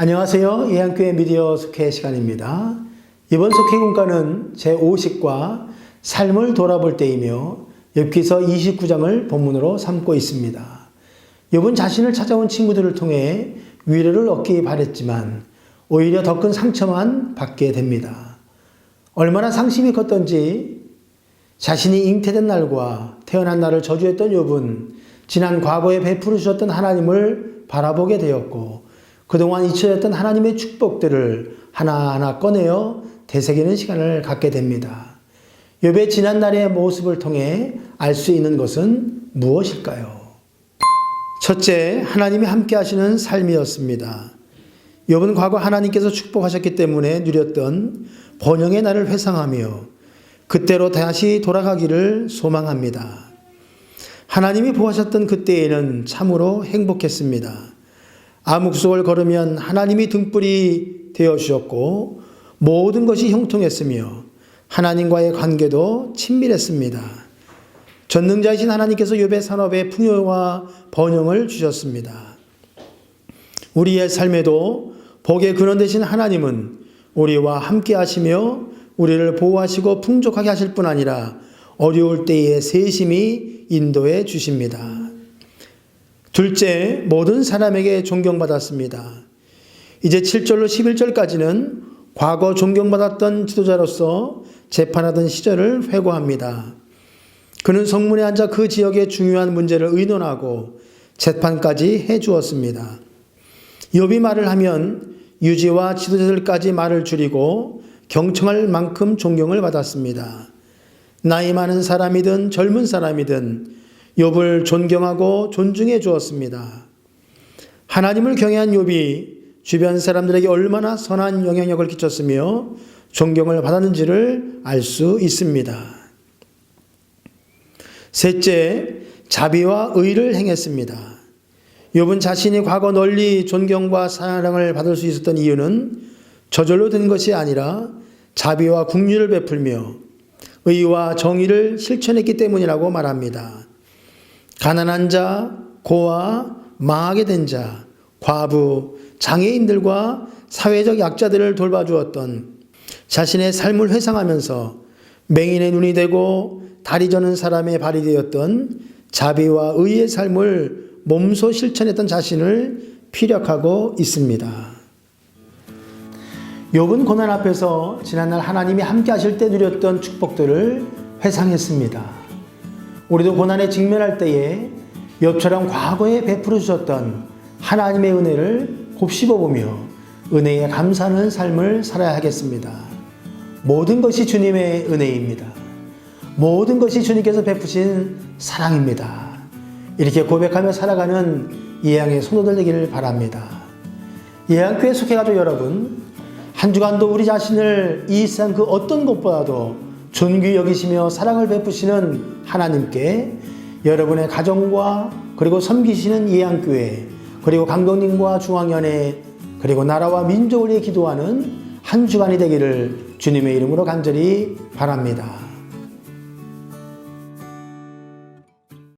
안녕하세요. 예한교회 미디어 속회 시간입니다. 이번 속회 공과는 제50과 삶을 돌아볼 때이며 엽기서 29장을 본문으로 삼고 있습니다. 욥은 자신을 찾아온 친구들을 통해 위로를 얻기 바랬지만 오히려 더 큰 상처만 받게 됩니다. 얼마나 상심이 컸던지 자신이 잉태된 날과 태어난 날을 저주했던 욥은 지난 과거에 베풀어 주셨던 하나님을 바라보게 되었고 그동안 잊혀졌던 하나님의 축복들을 하나하나 꺼내어 되새기는 시간을 갖게 됩니다. 욥의 지난 날의 모습을 통해 알 수 있는 것은 무엇일까요? 첫째, 하나님이 함께 하시는 삶이었습니다. 욥은 과거 하나님께서 축복하셨기 때문에 누렸던 번영의 날을 회상하며 그때로 다시 돌아가기를 소망합니다. 하나님이 보하셨던 그때에는 참으로 행복했습니다. 암흑 속을 걸으면 하나님이 등불이 되어 주셨고 모든 것이 형통했으며 하나님과의 관계도 친밀했습니다. 전능자이신 하나님께서 욥의 산업에 풍요와 번영을 주셨습니다. 우리의 삶에도 복의 근원 되신 하나님은 우리와 함께 하시며 우리를 보호하시고 풍족하게 하실 뿐 아니라 어려울 때에 세심히 인도해 주십니다. 둘째, 모든 사람에게 존경받았습니다. 이제 7절로 11절까지는 과거 존경받았던 지도자로서 재판하던 시절을 회고합니다. 그는 성문에 앉아 그 지역의 중요한 문제를 의논하고 재판까지 해 주었습니다. 욥이 말을 하면 유지와 지도자들까지 말을 줄이고 경청할 만큼 존경을 받았습니다. 나이 많은 사람이든 젊은 사람이든 욥을 존경하고 존중해 주었습니다. 하나님을 경외한 욥이 주변 사람들에게 얼마나 선한 영향력을 끼쳤으며 존경을 받았는지를 알 수 있습니다. 셋째, 자비와 의를 행했습니다. 욥은 자신이 과거 널리 존경과 사랑을 받을 수 있었던 이유는 저절로 된 것이 아니라 자비와 국률을 베풀며 의와 정의를 실천했기 때문이라고 말합니다. 가난한 자, 고아, 망하게 된 자, 과부, 장애인들과 사회적 약자들을 돌봐주었던 자신의 삶을 회상하면서 맹인의 눈이 되고 다리 저는 사람의 발이 되었던 자비와 의의 삶을 몸소 실천했던 자신을 피력하고 있습니다. 욥은 고난 앞에서 지난날 하나님이 함께 하실 때 누렸던 축복들을 회상했습니다. 우리도 고난에 직면할 때에 욥처럼 과거에 베풀어 주셨던 하나님의 은혜를 곱씹어 보며 은혜에 감사하는 삶을 살아야 하겠습니다. 모든 것이 주님의 은혜입니다. 모든 것이 주님께서 베푸신 사랑입니다. 이렇게 고백하며 살아가는 예양의 손호들 되기를 바랍니다. 예양교회 속해가지고 여러분, 한 주간도 우리 자신을 이 세상 그 어떤 것보다도 존귀 여기시며 사랑을 베푸시는 하나님께 여러분의 가정과 그리고 섬기시는 예양교회 그리고 강동님과 중앙연회 그리고 나라와 민족을 위해 기도하는 한 주간이 되기를 주님의 이름으로 간절히 바랍니다.